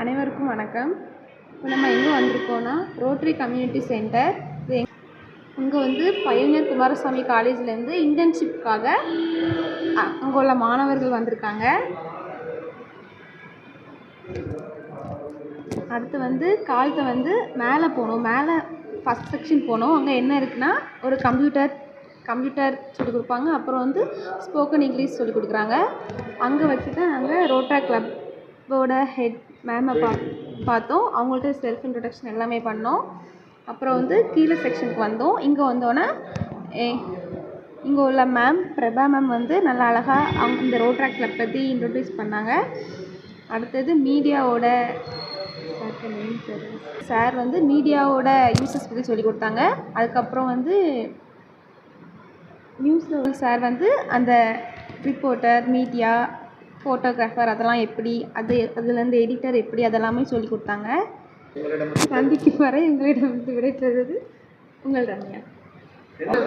அனைவருக்கும் வணக்கம். இப்போ நம்ம எங்கே வந்திருக்கோன்னா ரோட்டரி கம்யூனிட்டி சென்டர் இது இங்கே வந்து பையனியர் குமாரசாமி காலேஜ்லேருந்து இன்டர்ன்ஷிப்காக அங்கே உள்ள மாணவர்கள் வந்திருக்காங்க. அடுத்து வந்து காலத்தை வந்து மேலே போகணும். மேலே ஃபஸ்ட் செக்ஷன் போகணும். அங்கே என்ன இருக்குன்னா ஒரு கம்ப்யூட்டர் கம்ப்யூட்டர் சொல்லிக் கொடுப்பாங்க. அப்புறம் வந்து ஸ்போக்கன் இங்கிலீஷ் சொல்லிக் கொடுக்குறாங்க. அங்கே வச்சு தான் நாங்கள் ரோட்டா கிளப் கிளப்போட ஹெட் மேமை பா பார்த்தோம். அவங்கள்ட்ட செல்ஃப் இன்ட்ரொடக்ஷன் எல்லாமே பண்ணோம். அப்புறம் வந்து கீழே செக்ஷனுக்கு வந்தோம். இங்கே வந்தோடனே இங்கே உள்ள மேம் பிரபா மேம் வந்து நல்லா அழகாக அவங்க இந்த ரோட்ரா கிளப் பற்றி இன்ட்ரொடியூஸ் பண்ணாங்க. அடுத்தது மீடியாவோட சார் வந்து மீடியாவோட யூசஸ் பற்றி சொல்லி கொடுத்தாங்க. அதுக்கப்புறம் வந்து நியூஸில் சார் வந்து அந்த ரிப்போர்ட்டர் மீடியா ஃபோட்டோகிராஃபர் அதெல்லாம் எப்படி? அது அதுலேருந்து எடிட்டர் எப்படி? அதெல்லாமே சொல்லி கொடுத்தாங்க. சந்திக்கு வரை உங்களிடம் விடைபெறுவது உங்கள் ரம்யா.